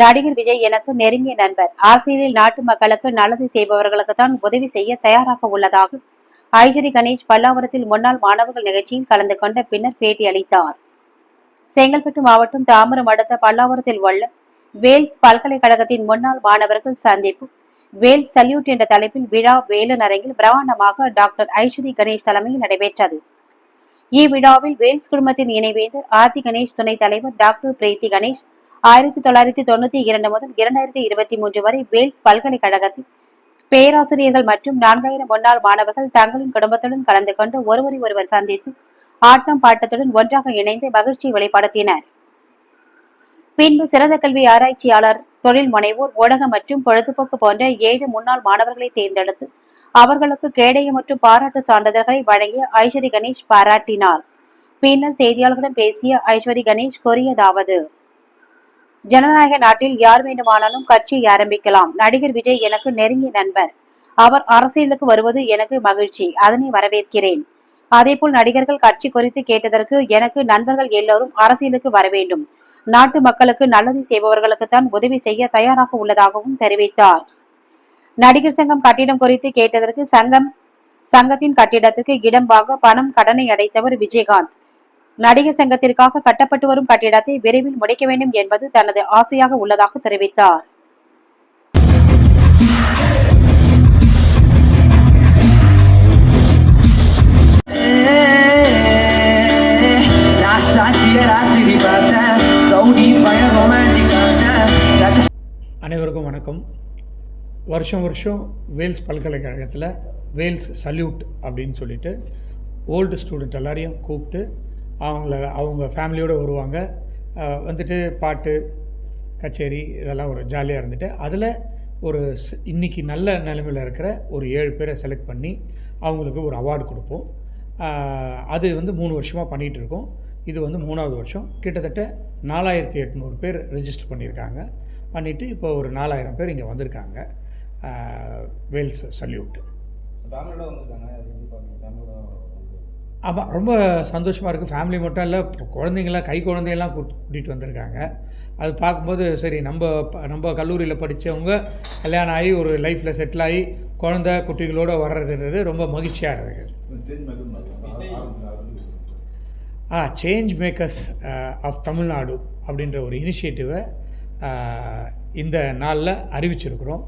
நடிகர் விஜய் எனக்கு நெருங்கிய நண்பர். அரசியலில் நாட்டு மக்களுக்கு நல்லது செய்பவர்களுக்கு தான் உதவி செய்ய தயாராக உள்ளதாக ஐஸ்வரி கணேஷ் பல்லாவரத்தில் முன்னாள் மாணவர்கள் நிகழ்ச்சியில் கலந்து கொண்ட பின்னர் பேட்டி அளித்தார் செங்கல்பட்டு மாவட்டம் தாம்பரம் அடுத்த பல்லாவரத்தில் உள்ள வேல்ஸ் பல்கலைக்கழகத்தின் முன்னாள் மாணவர்கள் சந்திப்பு வேல்ஸ் சல்யூட் என்ற தலைப்பில் விழா வேலன் அரங்கில் பிரமாண்டமாக டாக்டர் ஐஸ்வரி கணேஷ் தலைமையில் நடைபெற்றது. இவ்விழாவில் வேல்ஸ் குழுமத்தின் இணைவேந்தர் ஆர்த்தி கணேஷ் துணைத் தலைவர் டாக்டர் பிரீத்தி கணேஷ் ஆயிரத்தி தொள்ளாயிரத்தி தொண்ணூத்தி இரண்டு முதல் இரண்டாயிரத்தி இருபத்தி மூன்று வரை வேல்ஸ் பல்கலைக்கழகத்தில் பேராசிரியர்கள் மற்றும் நான்காயிரம் முன்னாள் மாணவர்கள் தங்களின் குடும்பத்துடன் கலந்து கொண்டு ஒருவரை ஒருவர் சந்தித்து ஆட்டம் பாட்டத்துடன் ஒன்றாக இணைந்து மகிழ்ச்சியை வெளிப்படுத்தினர். பின்பு சிறந்த கல்வி ஆராய்ச்சியாளர் தொழில் முனைவோர் ஊடகம் மற்றும் பொழுதுபோக்கு போன்ற ஏழு முன்னாள் மாணவர்களை தேர்ந்தெடுத்து அவர்களுக்கு கேடய மற்றும் பாராட்டு சான்றிதழ்களை வழங்கிய ஐஸ்வரி கணேஷ் பாராட்டினார். பின்னர் செய்தியாளர்களிடம் பேசிய ஐஸ்வரி கணேஷ் கூறியதாவது ஜனநாயக நாட்டில் யார் வேண்டுமானாலும் கட்சியை ஆரம்பிக்கலாம். நடிகர் விஜய் எனக்கு நெருங்கிய நண்பர். அவர் அரசியலுக்கு வருவது எனக்கு மகிழ்ச்சி. அதனை வரவேற்கிறேன். அதேபோல் நடிகர்கள் கட்சி குறித்து கேட்டதற்கு எனக்கு நண்பர்கள் எல்லோரும் அரசியலுக்கு வர வேண்டும். நாட்டு மக்களுக்கு நல்லது செய்பவர்களுக்கு தான் உதவி செய்ய தயாராக உள்ளதாகவும் தெரிவித்தார். நடிகர் சங்கம் கட்டிடம் குறித்து கேட்டதற்கு சங்கம் சங்கத்தின் கட்டிடத்துக்கு இடம் வாங்க பணம் கடனை அடைத்தவர் விஜயகாந்த். நடிகர் சங்கத்திற்காக கட்டப்பட்டு வரும் கட்டிடத்தை விரைவில் முடிக்க வேண்டும் என்பது தனது ஆசையாக உள்ளதாக தெரிவித்தார். அனைவருக்கும் வணக்கம். வருஷம் வருஷம் வேல்ஸ் பல்கலைக்கழகத்தில் வேல்ஸ் சல்யூட் அப்படின்னு சொல்லிட்டு ஓல்டு ஸ்டூடெண்ட் எல்லாரையும் கூப்பிட்டு அவங்கள அவங்க ஃபேமிலியோடு வருவாங்க. வந்துட்டு பாட்டு கச்சேரி இதெல்லாம் ஒரு ஜாலியாக இருந்துட்டு அதில் ஒரு இன்றைக்கி இன்னைக்கு நல்ல நிலைமையில் இருக்கிற ஒரு ஏழு பேரை செலக்ட் பண்ணி அவங்களுக்கு ஒரு அவார்டு கொடுப்போம். அது வந்து மூணு வருஷமாக பண்ணிகிட்டு இருக்கோம். இது வந்து மூணாவது வருஷம். கிட்டத்தட்ட நாலாயிரத்தி எட்நூறு பேர் ரெஜிஸ்டர் பண்ணியிருக்காங்க. பண்ணிவிட்டு இப்போ ஒரு நாலாயிரம் பேர் இங்கே வந்திருக்காங்க. வேல்ஸ் சல்யூட்டு ஆமாம் ரொம்ப சந்தோஷமாக இருக்குது ஃபேமிலி மட்டும் இல்லை இப்போ குழந்தைங்களாம் கை குழந்தையெல்லாம் கூட்டிகிட்டு வந்திருக்காங்க. அது பார்க்கும்போது சரி நம்ம நம்ம கல்லூரியில் படித்தவங்க கல்யாணம் ஆகி ஒரு லைஃப்பில் செட்டில் ஆகி குழந்த குட்டிகளோடு வர்றதுன்றது ரொம்ப மகிழ்ச்சியாக இருக்குது ஆ சேஞ்ச் மேக்கர்ஸ் ஆஃப் தமிழ்நாடு அப்படின்ற ஒரு இனிஷியேட்டிவை இந்த நாளில் அறிவிச்சிருக்கிறோம்.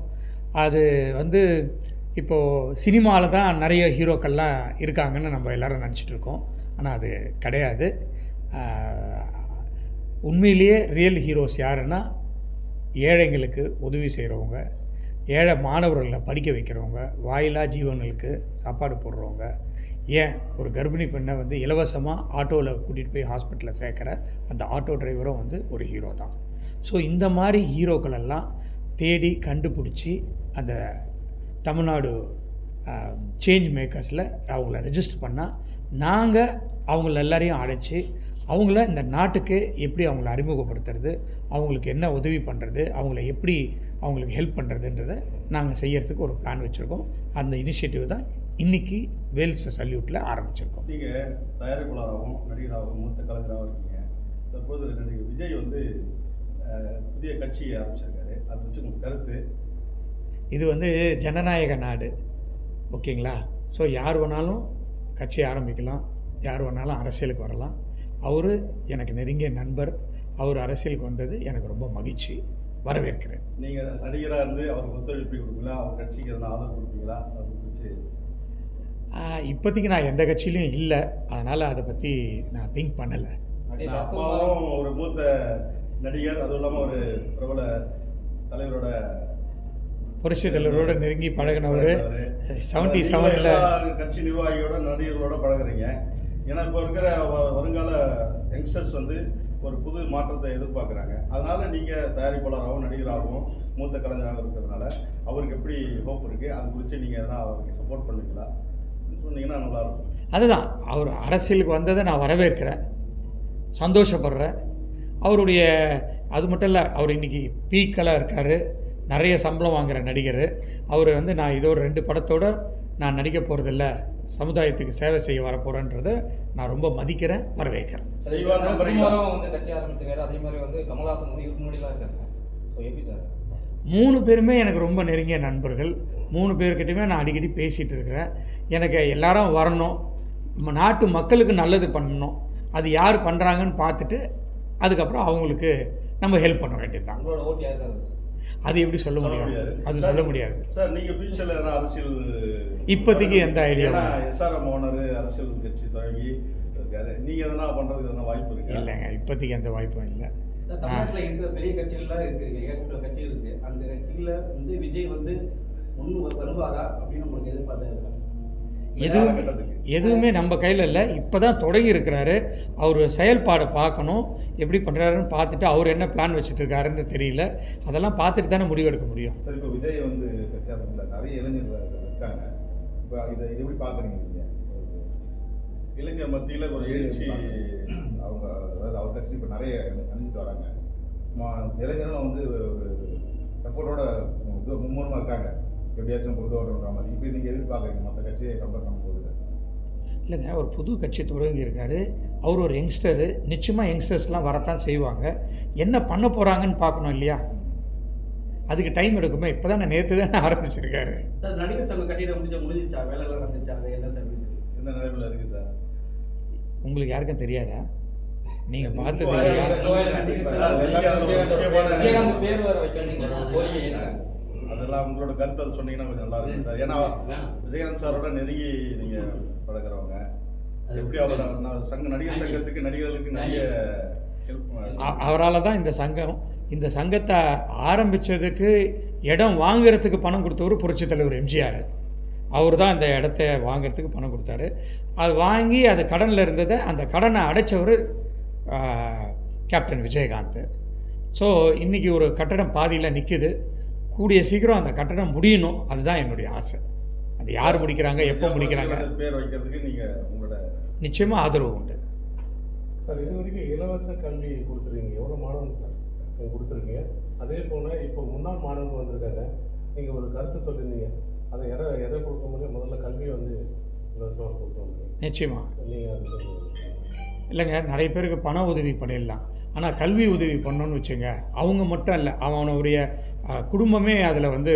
அது வந்து இப்போது சினிமாவில் தான் நிறைய ஹீரோக்கள்லாம் இருக்காங்கன்னு நம்ம எல்லோரும் நினச்சிட்டு இருக்கோம். ஆனால் அது கிடையாது. உண்மையிலேயே ரியல் ஹீரோஸ் யாருன்னா ஏழைங்களுக்கு உதவி செய்கிறவங்க ஏழை மாணவர்களை படிக்க வைக்கிறவங்க வாயிலா ஜீவன்களுக்கு சாப்பாடு போடுறவங்க ஏன் ஒரு கர்ப்பிணி பெண்ணை வந்து இலவசமாக ஆட்டோவில் கூட்டிகிட்டு போய் ஹாஸ்பிட்டலில் சேர்க்குற அந்த ஆட்டோ டிரைவரும் வந்து ஒரு ஹீரோ தான். ஸோ இந்த மாதிரி ஹீரோக்களெல்லாம் தேடி கண்டுபிடிச்சி அந்த தமிழ்நாடு சேஞ்ச் மேக்கர்ஸில் அவங்கள ரெஜிஸ்டர் பண்ணால் நாங்கள் அவங்கள எல்லாரையும் அழைச்சி அவங்கள இந்த நாட்டுக்கு எப்படி அவங்கள அறிமுகப்படுத்துறது அவங்களுக்கு என்ன உதவி பண்ணுறது அவங்கள எப்படி அவங்களுக்கு ஹெல்ப் பண்ணுறதுன்றதை நாங்கள் செய்கிறதுக்கு ஒரு பிளான் வச்சுருக்கோம். அந்த இனிஷியேட்டிவ் தான் இன்றைக்கி வேல்ஸ் சல்யூட்டில் ஆரம்பிச்சிருக்கோம். நீங்கள் தயாரிப்பாளராகவும் நடிகராகவும் மூத்த கலைஞராகவும் இருக்கீங்க. தற்போது நடிகர் விஜய் வந்து புதிய கட்சியை ஆரம்பிச்சிருக்காரு. அதை வச்சு உங்கள் கருத்து? இது வந்து ஜனநாயக நாடு. ஓகேங்களா? ஸோ யார் வேணாலும் கட்சி ஆரம்பிக்கலாம். யார் வேணாலும் அரசியலுக்கு வரலாம். அவர் எனக்கு நெருங்கிய நண்பர். அவர் அரசியலுக்கு வந்தது எனக்கு ரொம்ப மகிழ்ச்சி. வரவேற்கிறேன். நீங்கள் நடிகராக இருந்து அவருக்கு ஒத்துழைப்பு கொடுப்பீங்களா அவர் கட்சிக்கு எதனா ஆதரவு கொடுப்பீங்களா? அதை குறித்து இப்போதைக்கு நான் எந்த கட்சியிலையும் இல்லை. அதனால் அதை பற்றி நான் திங்க் பண்ணலை. அப்பாவும் ஒரு மூத்த நடிகர் அதுவும் இல்லாமல் ஒரு பிரபல தலைவரோட புரட்சி தலைவரோட நெருங்கி பழகினவர். நீங்களும் செவனில் கட்சி நிர்வாகியோட நடிகர்களோட பழகுறீங்க. ஏன்னா இப்போ இருக்கிற வருங்கால யங்ஸ்டர்ஸ் வந்து ஒரு புது மாற்றத்தை எதிர்பார்க்குறாங்க. அதனால நீங்கள் தயாரிப்பாளராகவும் நடிகராகவும் மூத்த கலைஞராக இருக்கிறதுனால அவருக்கு எப்படி ஹோப் இருக்குது அது குறித்து நீங்கள் எதனா அவருக்கு சப்போர்ட் பண்ணுவீங்களா? சொன்னீங்கன்னா நல்லாயிருக்கும். அதுதான். அவர் அரசியலுக்கு வந்ததை நான் வரவேற்கிறேன். சந்தோஷப்படுறேன். அவருடைய அது மட்டும் இல்லை அவர் இன்றைக்கி பீக்கெல்லாம் இருக்கார். நிறைய சம்பளம் வாங்குற நடிகர். அவர் வந்து நான் இதோ ஒரு ரெண்டு படத்தோட நான் நடிக்க போகிறதில்ல சமுதாயத்துக்கு சேவை செய்ய வரப்போகிறேன்றதை நான் ரொம்ப மதிக்கிறேன் வரவேற்கிறேன். வந்து கட்சி ஆரம்பிச்சிருக்காரு. அதே மாதிரி வந்து கமல்ஹாசன் வந்து இதுக்கு முன்னாடிலாம் இருக்காங்க ஸோ எப்படி சார் மூணு பேருமே எனக்கு ரொம்ப நெருங்கிய நண்பர்கள். மூணு பேர்கிட்டயுமே நான் அடிக்கடி பேசிகிட்டு இருக்கிறேன். எனக்கு எல்லாரும் வரணும். நம்ம நாட்டு மக்களுக்கு நல்லது பண்ணணும். அது யார் பண்ணுறாங்கன்னு பார்த்துட்டு அதுக்கப்புறம் அவங்களுக்கு நம்ம ஹெல்ப் பண்ண வேண்டியது தான் அது எப்படி சொல்ல முடியும்? முடியாது. அது சார், சொல்ல முடியாது. சார் நீங்க ஃபியூச்சர்ல எதனா அரசியல் இப்போதைக்கு எந்த இல்லை. எஸ்ஆர்எம் ஓனர் அரசியல் கட்சி தொடங்கி இருக்காரு. நீங்க எதனா பண்றதுக்கு எதனா வாய்ப்பு இருக்கு? இல்லைங்க இப்போதைக்கு எந்த வாய்ப்பும் இல்லை. சார் தமிழ்நாட்டில் இருக்கிற பெரிய கட்சிகள்லாம் இருக்கு. ஏகப்பட்ட கட்சிகள் இருக்கு. அந்த கட்சியில வந்து விஜய் வந்து முன் வருவாரா அப்படின்னு உங்களுக்கு எதிர்பார்த்தா எதுவும். எதுவுமே நம்ம கையில் இல்லை. இப்போ தான் தொடங்கி இருக்கிறாரு. அவர் செயல்பாடை பார்க்கணும். எப்படி பண்ணுறாருன்னு பார்த்துட்டு அவர் என்ன பிளான் வச்சுட்டு இருக்காருன்னு தெரியல. அதெல்லாம் பார்த்துட்டு தானே முடிவெடுக்க முடியும். சார் இப்போ விஜய் வந்து பிரச்சாரத்தில் நிறைய இளைஞர்கள் இருக்காங்க. இப்போ இதை எப்படி பார்க்குறீங்க நீங்கள் இளைஞர் மத்தியில ஒரு எழுச்சி அவங்க அதாவது அவர் கட்சி இப்போ நிறைய அணிஞ்சிட்டு வராங்க. இளைஞர்களும் வந்து ஒரு சப்போர்ட்டோட மும்முரமாக இருக்காங்க. எப்படியாச்சும் கொண்டு வரணுன்ற மாதிரி. இப்போ நீங்கள் எதிர்பார்க்குறீங்க? மற்ற கட்சியை கம்பேர் பண்ணும்போது இல்லைங்க ஒரு புது கட்சி தொடங்கி இருக்காரு அவர் ஒரு யங்ஸ்டரு. நிச்சயமாக யங்ஸ்டர்ஸ்லாம் வரத்தான் செய்வாங்க. என்ன பண்ண போகிறாங்கன்னு பார்க்கணும் இல்லையா? அதுக்கு டைம் எடுக்குமே? இப்போ தான் நான் நேற்று தானே ஆரம்பிச்சிருக்காரு. சார் நடிகர் சங்கம் கட்டிட முடிஞ்ச முடிஞ்சிச்சா வேலைலாம் வந்துச்சா அது என்ன சார் இருக்கு? எந்த நிலைமையில இருக்கு சார்? உங்களுக்கு யாருக்கும் தெரியாதா? நீங்கள் பார்த்தது பேர் வைக்கணும் என்ன அதெல்லாம் உங்களோட கருத்து அதை சொன்னீங்கன்னா கொஞ்சம் நல்லா இருக்கும் சார். ஏன்னா விஜயகாந்த் சாரோட நெருங்கி நீங்க பழகுறவங்க. எப்படி அவரோட நான் சங்க நடிகர் சங்கத்துக்கு நடிகர்களுக்கு நிறைய அவரால் தான் இந்த சங்கம் இந்த சங்கத்தை ஆரம்பித்ததுக்கு இடம் வாங்குறதுக்கு பணம் கொடுத்தவர் புரட்சித் தலைவர் எம்ஜிஆர். அவர் தான் இந்த இடத்த வாங்குறதுக்கு பணம் கொடுத்தாரு. அது வாங்கி அது கடனில் இருந்ததை அந்த கடனை அடைச்சவர் கேப்டன் விஜயகாந்த். ஸோ இன்றைக்கி ஒரு கட்டடம் பாதியில் நிற்குது கூடிய சீக்கிரம் அந்த கட்டடம் முடியணும். அதுதான் என்னுடைய ஆசை. அது யார் முடிக்கிறாங்க எப்போ முடிக்கிறாங்க? பேர் வைக்கிறதுக்கு நீங்க உங்களோட நிச்சயமாக ஆதரவு உண்டு. சார் இது வரைக்கும் இலவச கல்வி கொடுத்துருக்கீங்க. எவ்வளோ மாணவன் சார்? நீங்க கொடுத்துருக்கீங்க. அதே போல் இப்போ முன்னாள் மாணவர்கள் வந்திருக்காங்க. நீங்கள் ஒரு கருத்து சொல்லியிருந்தீங்க. அதை எதை எதை கொடுக்க முடியும்? முதல்ல கல்வியை வந்து இலவசமாக நிச்சயமாக நீங்கள் அது கொஞ்சம் இல்லைங்க நிறைய பேருக்கு பண உதவி பண்ணிடலாம். ஆனால் கல்வி உதவி பண்ணோன்னு வச்சுங்க. அவங்க மட்டும் இல்லை அவனுடைய குடும்பமே அதில் வந்து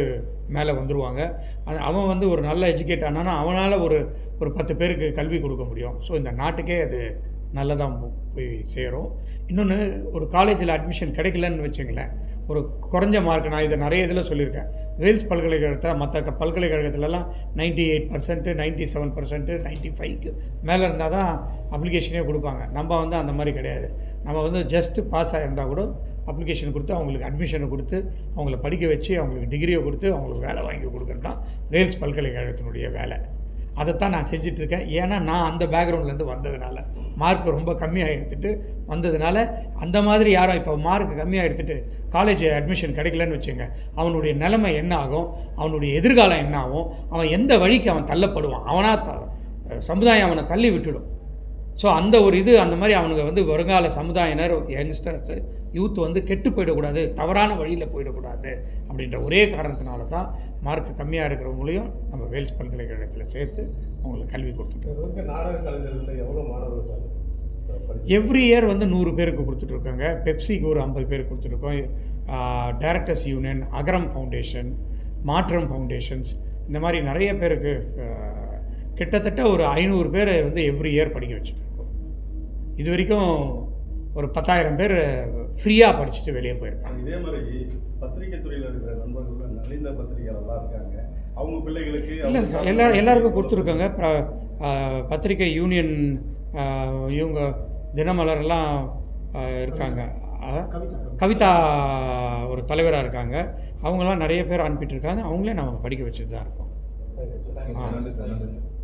மேலே வந்துடுவாங்க அது அவன் வந்து ஒரு நல்ல எஜுகேட் ஆனானா அவனால் ஒரு ஒரு பத்து பேருக்கு கல்வி கொடுக்க முடியும். ஸோ இந்த நாட்டுக்கே அது நல்லதாக போய் சேரும். இன்னொன்று ஒரு காலேஜில் அட்மிஷன் கிடைக்கலன்னு வச்சுங்களேன் ஒரு குறைஞ்ச மார்க் நான் இதை நிறைய இதில் சொல்லியிருக்கேன். வேல்ஸ் பல்கலைக்கழகத்தில் மற்ற பல்கலைக்கழகத்துலலாம் ninety eight percent ninety seven percent ninety ஃபைவ்க்கு மேலே இருந்தால் தான் அப்ளிகேஷனே கொடுப்பாங்க. நம்ம வந்து அந்த மாதிரி கிடையாது. நம்ம வந்து ஜஸ்ட்டு பாஸ் ஆகியிருந்தால் கூட அப்ளிகேஷன் கொடுத்து அவங்களுக்கு அட்மிஷனை கொடுத்து அவங்கள படிக்க வச்சு அவங்களுக்கு டிகிரியை கொடுத்து அவங்களுக்கு வேலை வாங்கி கொடுக்குறது தான் வேல்ஸ் பல்கலைக்கழகத்தினுடைய வேலை. அதைத்தான் நான் செஞ்சிட்ருக்கேன். ஏன்னா நான் அந்த பேக்ரவுண்ட்லேருந்து வந்ததுனால. மார்க் ரொம்ப கம்மியாக எடுத்துகிட்டு வந்ததுனால அந்த மாதிரி யாரும் இப்போ மார்க் கம்மியாக எடுத்துட்டு காலேஜ் அட்மிஷன் கிடைக்கலன்னு வச்சுங்க அவனுடைய நிலைமை என்ன ஆகும் அவனுடைய எதிர்காலம் என்ன ஆகும் அவன் எந்த வழிக்கு அவன் தள்ளப்படுவான் அவனாக த சமுதாயம் அவனை தள்ளி விட்டுடும். ஸோ அந்த ஒரு இது அந்த மாதிரி அவனுங்க வந்து வருங்கால சமுதாயினர் யங்ஸ்டர்ஸ் யூத் வந்து கெட்டு போயிடக்கூடாது தவறான வழியில் போயிடக்கூடாது அப்படின்ற ஒரே காரணத்தினால தான் மார்க் கம்மியாக இருக்கிறவங்களையும் நம்ம வேல்ஸ் பல்கலைக்கழகத்தில் சேர்த்து அவங்களுக்கு கல்வி கொடுத்துட்டு நாடக கலைஞர்களில் எவ்வளோ மாணவர்கள் எவ்ரி இயர் வந்து நூறு பேருக்கு கொடுத்துட்ருக்காங்க பெப்சிக்கு ஒரு ஐம்பது பேருக்கு கொடுத்துருக்கோம் directors union Agaram foundation Maatram foundations இந்த மாதிரி நிறைய பேருக்கு கிட்டத்தட்ட ஒரு ஐநூறு பேர் வந்து எவ்ரி இயர் படிக்க வச்சுட்ருக்கோம் இது வரைக்கும் ஒரு பத்தாயிரம் பேர் ஃப்ரீயாக படிச்சுட்டு வெளியே போயிருக்காங்க. இதே மாதிரி பத்திரிகை துறையில இருக்கிற நண்பர்கள் நலிந்த பத்திரிகையாளர்லாம் இருக்காங்க. அவங்க பிள்ளைகளுக்கு இல்லை எல்லாரும் எல்லாருக்கும் கொடுத்துருக்காங்க. ப- ஆஹ், பத்திரிகை யூனியன் இவங்க தினமலர்லாம் இருக்காங்க. கவிதா. ஒரு தலைவராக இருக்காங்க. அவங்களாம் நிறைய பேர் அனுப்பிட்டு இருக்காங்க. அவங்களே நம்ம படிக்க வச்சுட்டு தான் இருக்கோம். ஆ.